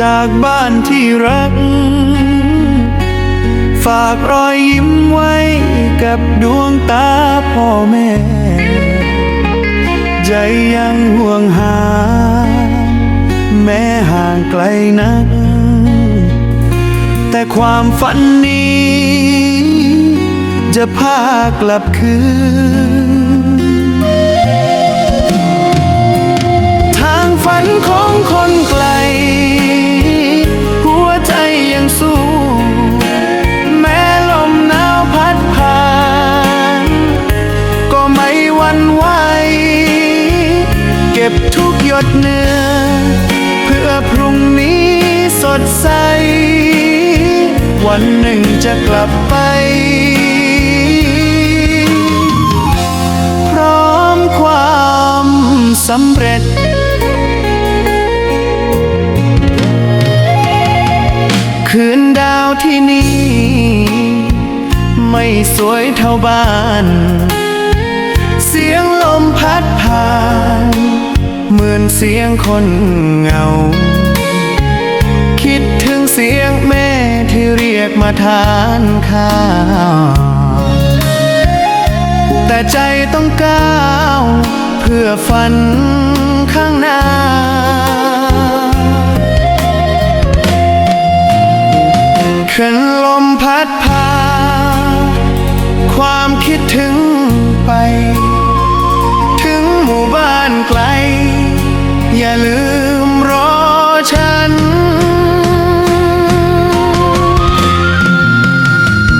จากบ้านที่รัก ฝากรอยยิ้มไว้กับดวงตาพ่อแม่ ใจยังห่วงหา แม้ห่างไกลนัก แต่ความฝันนี้ จะพากลับคืน ฝันของคนไกล หัวใจยังสู้ แม้ลมหนาวพัดผ่าน ก็ไม่หวันไหว เก็บทุกหยดเหนื้อ เพื่อพรุ่งนี้สดใส วันหนึ่งจะกลับไปพร้อมความสำเร็จ คืนดาวที่นี่ ไม่สวยเท่าบ้าน เสียงลมพัดผ่าน เหมือนเสียงคนเหงา คิดถึงเสียงแม่ที่เรียกมาทานข้าวแต่ใจต้องก้าว เพื่อฝันข้างหน้า อย่าลืมรอฉัน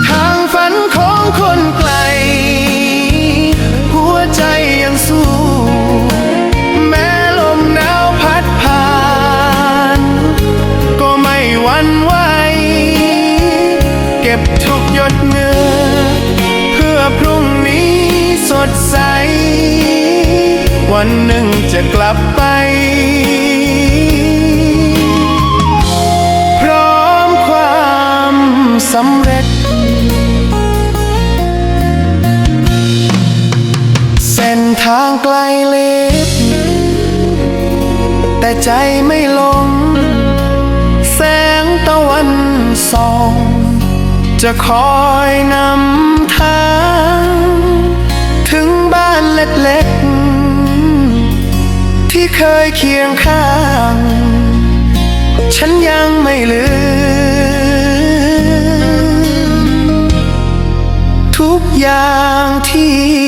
ทางฝันของคนไกล หัวใจยังสู้ แม้ลมหนาวพัดผ่าน ก็ไม่หวั่นไหว เก็บทุกหยดเหงื่อเพื่อพรุ่งนี้สดใส วันหนึ่งจะกลับไป สำเร็จ เส้นทางไกลเล็กแต่ใจไม่ลง แสงตะวันส่อง จะคอยนำทาง ถึงบ้านเล็กๆ ที่เคยเคียงข้าง ฉันยังไม่ลืม อย่างที่